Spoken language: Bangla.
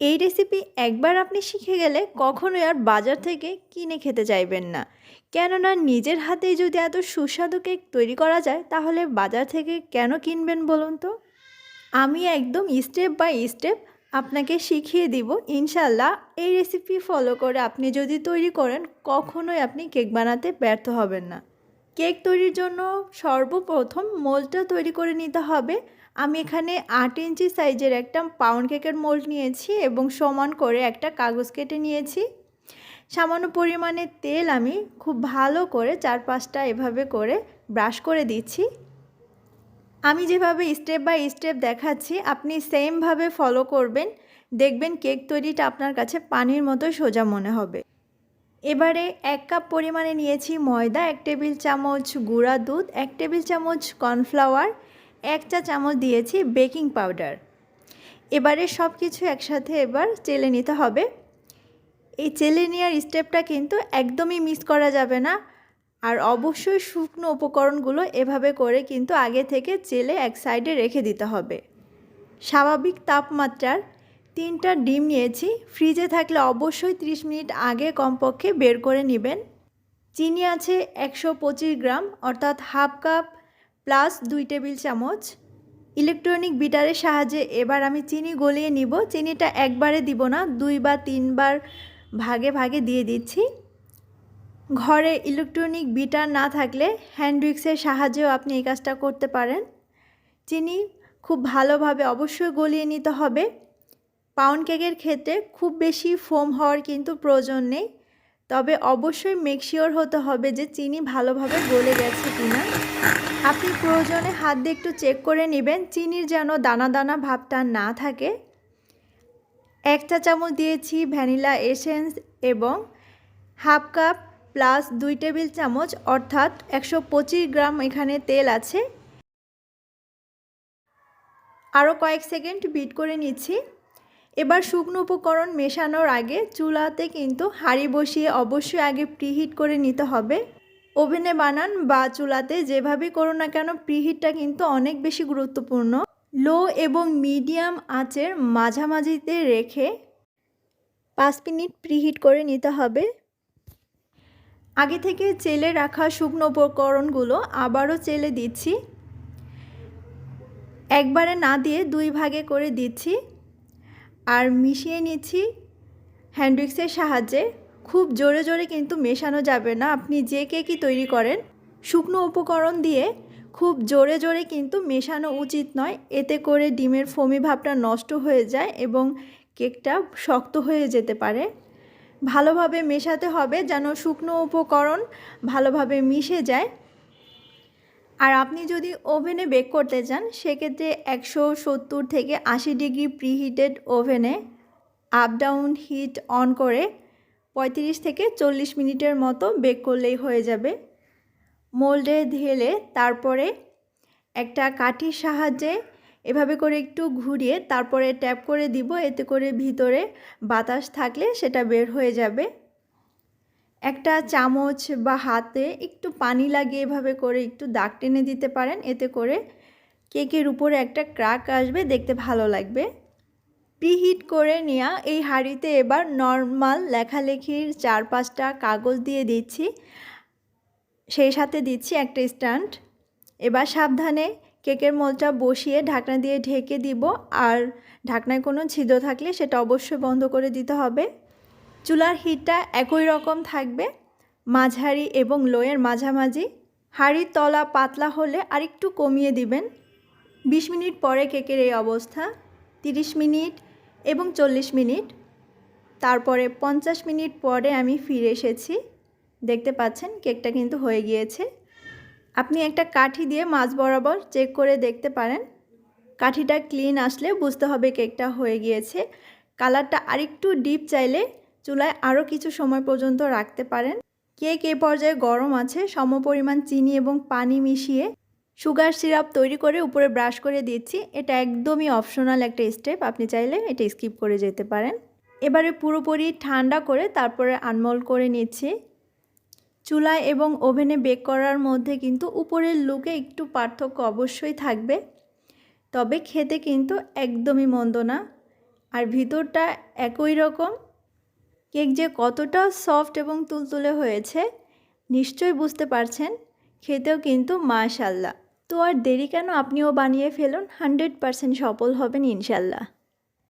এই রেসিপি একবার আপনি শিখে গেলে কখনোই আর বাজার থেকে কিনে খেতে চাইবেন না। কেননা নিজের হাতেই যদি এত সুস্বাদু কেক তৈরি করা যায়, তাহলে বাজার থেকে কেন কিনবেন বলুন তো? আমি একদম স্টেপ বাই স্টেপ আপনাকে শিখিয়ে দিব। ইনশাল্লাহ এই রেসিপি ফলো করে আপনি যদি তৈরি করেন, কখনোই আপনি কেক বানাতে ব্যর্থ হবেন না। কেক তৈরির জন্য সর্বপ্রথম মোলটা তৈরি করে নিতে হবে। আমি এখানে আট ইঞ্চি সাইজের একটা পাউন্ড কেকের মোল্ড নিয়েছি এবং সমান করে একটা কাগজ কেটে নিয়েছি। সামান্য পরিমাণে তেল আমি খুব ভালো করে চার পাঁচটা এভাবে করে ব্রাশ করে দিচ্ছি। আমি যেভাবে স্টেপ বাই স্টেপ দেখাচ্ছি, আপনি সেমভাবে ফলো করবেন। দেখবেন কেক তৈরিটা আপনার কাছে পানির মতো সোজা মনে হবে। এবারে এক কাপ পরিমাণে নিয়েছি ময়দা, এক টেবিল চামচ গুঁড়া দুধ, এক টেবিল চামচ কর্নফ্লাওয়ার এক চা চামচ দিয়েছি বেকিং পাউডার। এবারে সব কিছু একসাথে এবার চেলে নিতে হবে। এই চেলে নেওয়ার স্টেপটা কিন্তু একদমই মিস করা যাবে না। আর অবশ্যই শুকনো উপকরণগুলো এভাবে করে কিন্তু আগে থেকে চেলে এক সাইডে রেখে দিতে হবে। স্বাভাবিক তাপমাত্রার তিনটা ডিম নিয়েছি। ফ্রিজে থাকলে অবশ্যই 30 মিনিট আগে কমপক্ষে বের করে নেবেন। চিনি আছে একশো পঁচিশ গ্রাম, অর্থাৎ হাফ কাপ প্লাস দুই টেবিল চামচ। ইলেকট্রনিক বিটারের সাহায্যে এবার আমি চিনি গলিয়ে নিব। চিনিটা একবারে দিব না, দুই বা তিনবার ভাগে ভাগে দিয়ে দিচ্ছি। ঘরে ইলেকট্রনিক বিটার না থাকলে হ্যান্ড উইক্সের সাহায্যেও আপনি এই কাজটা করতে পারেন। চিনি খুব ভালোভাবে অবশ্যই গলিয়ে নিতে হবে। পাউন্ড কেকের ক্ষেত্রে খুব বেশি ফোম হওয়ার কিন্তু প্রয়োজন নেই। তবে অবশ্যই মেকশিওর হতে হবে যে চিনি ভালোভাবে গলে গেছে কিনা। আপনি প্রয়োজনে হাত দিয়ে একটু চেক করে নেবেন, চিনির যেন দানা দানা ভাবটা না থাকে। এক চা চামচ দিয়েছি ভ্যানিলা এসেন্স এবং হাফ কাপ প্লাস দুই টেবিল চামচ, অর্থাৎ একশো পঁচিশ গ্রাম এখানে তেল আছে। আরও কয়েক সেকেন্ড বিট করে নিচ্ছি। এবার শুকনো উপকরণ মেশানোর আগে চুলাতে কিন্তু হাঁড়ি বসিয়ে অবশ্যই আগে প্রিহিট করে নিতে হবে। ওভেনে বানান বা চুলাতে যেভাবে করো না কেন প্রিহিটটা কিন্তু অনেক বেশি গুরুত্বপূর্ণ। লো এবং মিডিয়াম আঁচের মাঝামাঝিতে রেখে পাঁচ মিনিট প্রিহিট করে নিতে হবে। আগে থেকে চেলে রাখা শুকনো উপকরণগুলো আবারও চেলে দিচ্ছি। একবারে না দিয়ে দুই ভাগে করে দিচ্ছি। আর মিশিয়ে নিচ্ছি হ্যান্ডউইক্সের সাহায্যে। খুব জোরে জোরে কিন্তু মেশানো যাবে না। আপনি যে কেকই তৈরি করেন, শুকনো উপকরণ দিয়ে খুব জোরে জোরে কিন্তু মেশানো উচিত নয়। এতে করে ডিমের ফমি ভাবটা নষ্ট হয়ে যায় এবং কেকটা শক্ত হয়ে যেতে পারে। ভালোভাবে মেশাতে হবে যেন শুকনো উপকরণ ভালোভাবে মিশে যায়। আর আপনি যদি ওভেনে বেক করতে চান, সেক্ষেত্রে একশো সত্তর থেকে আশি ডিগ্রি প্রিহিটেড ওভেনে আপ ডাউন হিট অন করে পঁয়ত্রিশ থেকে চল্লিশ মিনিটের মতো বেক করলেই হয়ে যাবে। মোল্ডে ঢেলে তারপরে একটা কাঠির সাহায্যে এভাবে করে একটু ঘুরিয়ে তারপরে ট্যাপ করে দিব, এতে করে ভিতরে বাতাস থাকলে সেটা বের হয়ে যাবে। একটা চামচ বা হাতে একটু পানি লাগিয়ে এভাবে করে একটু দাগ টেনে দিতে পারেন। এতে করে কেকের উপরে একটা ক্রাক আসবে, দেখতে ভালো লাগবে। প্রিহিট করে নেওয়া এই হাঁড়িতে এবার নর্মাল লেখালেখির চার পাঁচটা কাগজ দিয়ে দিচ্ছি। সেই সাথে দিচ্ছি একটা স্ট্যান্ড। এবার সাবধানে কেকের মোলটা বসিয়ে ঢাকনা দিয়ে ঢেকে দিব। আর ঢাকনায় কোনো ছিদ্র থাকলে সেটা অবশ্যই বন্ধ করে দিতে হবে। চুলার হিটটা একই রকম থাকবে। মাঝারি এবং লোয়ের মাঝামাঝি। হাঁড়ির তলা পাতলা হলে আরেকটু কমিয়ে দিবেন। বিশ মিনিট পরে কেকের এই অবস্থা। তিরিশ মিনিট এবং চল্লিশ মিনিট। তারপরে পঞ্চাশ মিনিট পরে আমি ফিরে এসেছি। দেখতে পাচ্ছেন, কেকটা কিন্তু হয়ে গিয়েছে। আপনি একটা কাঠি দিয়ে মাছ বরাবর চেক করে দেখতে পারেন। কাঠিটা ক্লিন আসলে বুঝতে হবে কেকটা হয়ে গিয়েছে। কালারটা আরেকটু ডিপ চাইলে চুলায় আরও কিছু সময় পর্যন্ত রাখতে পারেন। কেক এ পর্যায়ে গরম আছে, সম পরিমাণ চিনি এবং পানি মিশিয়ে সুগার সিরাপ তৈরি করে উপরে ব্রাশ করে দিচ্ছি। এটা একদমই অপশনাল একটা স্টেপ, আপনি চাইলে এটা স্কিপ করে যেতে পারেন। এবারে পুরোপুরি ঠান্ডা করে তারপরে আনমোল করে নিচ্ছি। চুলায় এবং ওভেনে বেক করার মধ্যে কিন্তু উপরের লুকে একটু পার্থক্য অবশ্যই থাকবে। তবে খেতে কিন্তু একদমই মন্দ না। আর ভিতরটা একই রকম। কেক যে কতটা সফট এবং তুলতুলে হয়েছে, নিশ্চয়ই বুঝতে পারছেন, খেতেও কিন্তু মাশাল্লাহ। তো আর দেরি কেন আপনিও বানিয়ে ফেলুন, হান্ড্রেড পারসেন্ট সফল হবেন ইনশাল্লাহ।